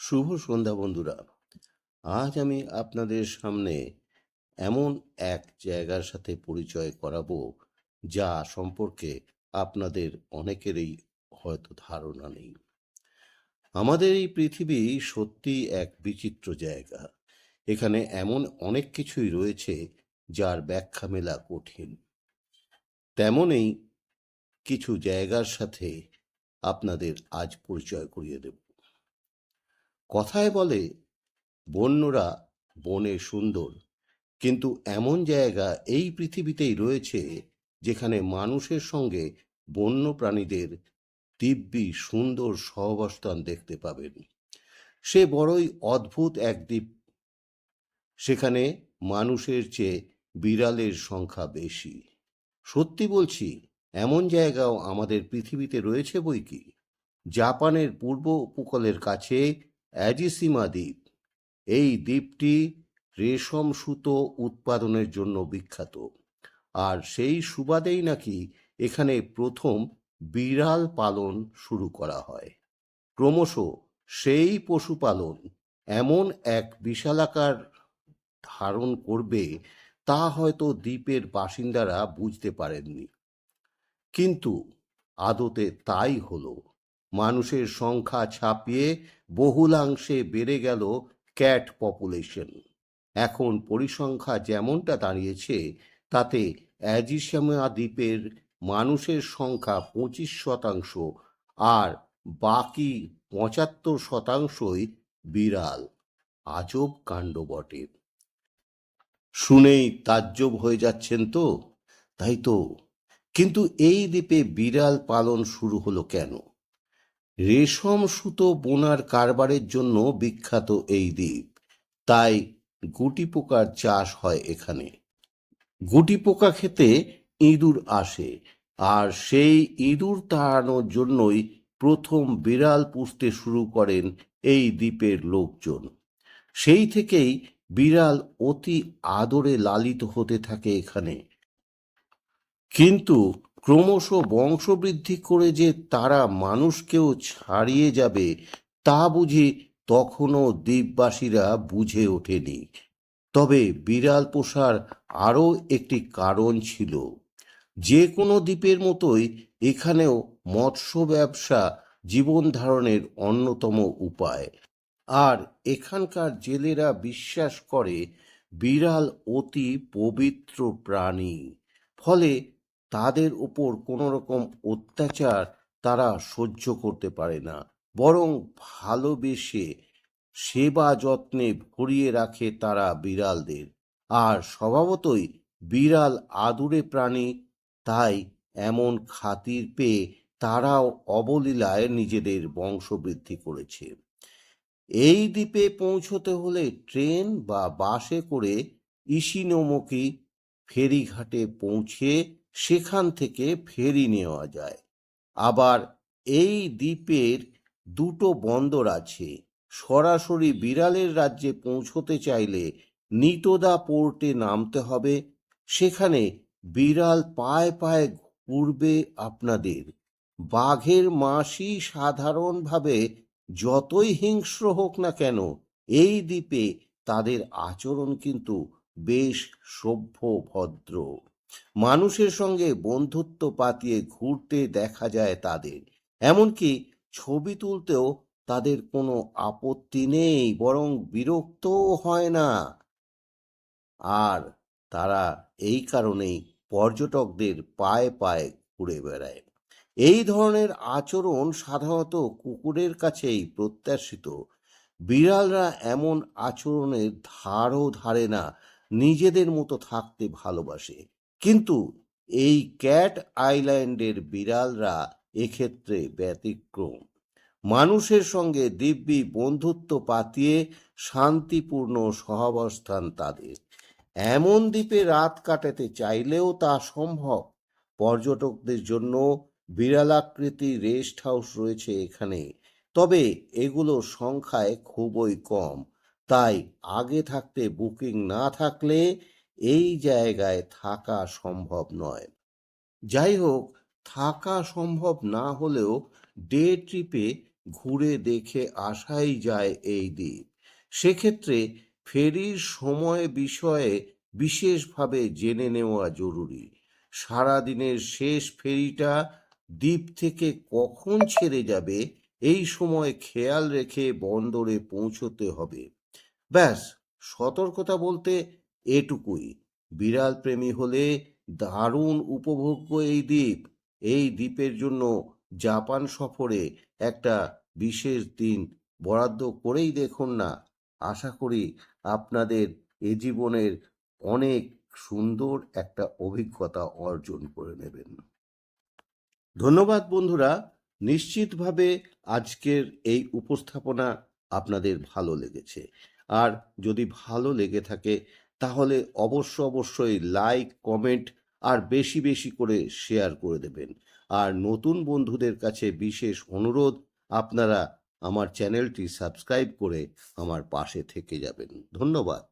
শুভ সন্ধ্যা বন্ধুরা। আজ আমি আপনাদের সামনে এমন এক জায়গার সাথে পরিচয় করাবো, যা সম্পর্কে আপনাদের অনেকেরই হয়তো ধারণা নেই। আমাদের এই পৃথিবী সত্যি এক বিচিত্র জায়গা। এখানে এমন অনেক কিছুই রয়েছে, যার ব্যাখ্যা মেলা কঠিন। তেমনই কিছু জায়গার সাথে আপনাদের আজ পরিচয় করিয়ে দেব। কথায় বলে, বন্যরা বনে সুন্দর। কিন্তু এমন জায়গা এই পৃথিবীতেই রয়েছে যেখানে মানুষের সঙ্গে বন্য প্রাণীদের দিব্যি সুন্দর সহাবস্থান দেখতে পাবেন। সে বড়ই অদ্ভুত এক দ্বীপ। সেখানে মানুষের চেয়ে বিড়ালের সংখ্যা বেশি। সত্যি বলছি, এমন জায়গাও আমাদের পৃথিবীতে রয়েছে বই কি? জাপানের পূর্ব উপকূলের কাছে অ্যাজিসিমা দ্বীপ এই দ্বীপটি রেশম সুতো উৎপাদনের জন্য বিখ্যাত। আর সেই সুবাদেই নাকি এখানে প্রথম বিড়াল পালন শুরু করা হয়। ক্রমশ সেই পশুপালন এমন এক বিশালাকার ধারণ করবে তা হয়তো দ্বীপের বাসিন্দারা বুঝতে পারেননি। কিন্তু আদতে তাই হলো। মানুষের সংখ্যা ছাপিয়ে বহুলাংশে বেড়ে গেল ক্যাট পপুলেশন। এখন পরিসংখ্যা যেমনটা দাঁড়িয়েছে, তাতে অ্যাজিসামা দ্বীপের মানুষের সংখ্যা পঁচিশ শতাংশ আর বাকি পঁচাত্তর শতাংশই বিড়াল। আজব কাণ্ড বটে। শুনেই তাজ্জব হয়ে যাচ্ছেন তো? তাই তো। কিন্তু এই দ্বীপে বিড়াল পালন শুরু হলো কেন? রেশম সুতো বোনার কারবারের জন্য বিখ্যাত এই দ্বীপ। তাই গুটি পোকার চাষ হয় এখানে। গুটি পোকা খেতে ইঁদুর আসে, আর সেই ইঁদুর তাড়ানোর জন্যই প্রথম বিড়াল পুষতে শুরু করেন এই দ্বীপের লোকজন। সেই থেকেই বিড়াল অতি আদরে লালিত হতে থাকে এখানে। কিন্তু ক্রমশ বংশবৃদ্ধি করে যে তারা মানুষকেও ছাড়িয়ে যাবে, তা বুঝি তখনও দ্বীপবাসীরা বুঝে ওঠেনি। তবে বিড়াল পোষার আরও একটি কারণ ছিল। যে কোনো দ্বীপের মতোই এখানেও মৎস্য ব্যবসা জীবন ধারণের অন্যতম উপায়। আর এখানকার জেলেরা বিশ্বাস করে বিড়াল অতি পবিত্র প্রাণী। ফলে তাদের উপর কোনো রকম অত্যাচার তারা সহ্য করতে পারে না। বরং ভালোবেসে সেবা যত্নে ভরিয়ে রাখে তারা বিড়ালদের। আর স্বভাবতই বিড়াল আদুরে প্রাণী, তাই এমন খাতির পেয়ে তারাও অবলীলায় নিজেদের বংশবৃদ্ধি করেছে। এই দ্বীপে পৌঁছতে হলে ট্রেন বা বাসে করে ইসিনোমকি ফেরিঘাটে পৌঁছে সেখান থেকে ফেরি নেওয়া যায়। আবার এই দ্বীপের দুটো বন্দর আছে। সরাসরি বিড়ালের রাজ্যে পৌঁছতে চাইলে নিতদা পোর্টে নামতে হবে। সেখানে বিড়াল পায়ে পায়ে ঘুরবে আপনাদের। বাঘের মাসি সাধারণভাবে যতই হিংস্র হোক না কেন, এই দ্বীপে তাদের আচরণ কিন্তু বেশ সভ্য ভদ্র মানুষের সঙ্গে বন্ধুত্ব পাতিয়ে ঘুরতে দেখা যায় তাদের। এমনকি ছবি তুলতেও তাদের কোনো আপত্তি নেই, বরং বিরক্তও হয় না। আর তারা এই কারণেই পর্যটকদের পায়ে পায়ে ঘুরে বেড়ায়। এই ধরনের আচরণ সাধারণত কুকুরের কাছেই প্রত্যাশিত। বিড়ালরা এমন আচরণের ধারও ধারে না, নিজেদের মতো থাকতে ভালোবাসে। কিন্তু এই ক্যাট আইল্যান্ডের বিড়ালরা এক্ষেত্রে ব্যতিক্রম। মানুষের সঙ্গে দিব্যি বন্ধুত্ব পাতিয়ে শান্তিপূর্ণ সহাবস্থান তাদের। এমন দ্বীপে রাত কাটাতে চাইলেও তা সম্ভব। পর্যটকদের জন্য বিড়ালাকৃতি রেস্ট হাউস রয়েছে এখানে। তবে এগুলো সংখ্যায় খুবই কম। তাই আগে থাকতে বুকিং না থাকলে এই জায়গায় থাকা সম্ভব নয়। যাই হোক থাকা সম্ভব না হলেও ডে ট্রিপে ঘুরে দেখে আসাই যায় এই দ্বীপ সেক্ষেত্রে ফেরির সময় বিষয়ে বিশেষভাবে জেনে নেওয়া জরুরি। সারাদিনের শেষ ফেরিটা দ্বীপ থেকে কখন ছেড়ে যাবে, এই সময় খেয়াল রেখে বন্দরে পৌঁছতে হবে। ব্যাস, সতর্কতা বলতে এটুকুই। বিড়াল প্রেমী হলে দারুণ উপভোগ্য এই দ্বীপ। এই দ্বীপের জন্য জাপান সফরে একটা বিশেষ দিন। বরাদ্দ করেই দেখুন না। আশা করি আপনাদের এ জীবনের অনেক সুন্দর একটা অভিজ্ঞতা অর্জন করে নেবেন। ধন্যবাদ বন্ধুরা। নিশ্চিতভাবে আজকের এই উপস্থাপনা আপনাদের ভালো লেগেছে। আর যদি ভালো লেগে থাকে তাহলে অবশ্য অবশ্যই লাইক কমেন্ট আর বেশি বেশি করে শেয়ার করে দেবেন। আর নতুন বন্ধুদের কাছে বিশেষ অনুরোধ, আপনারা আমার চ্যানেলটি সাবস্ক্রাইব করে আমার পাশে থেকে যাবেন। ধন্যবাদ।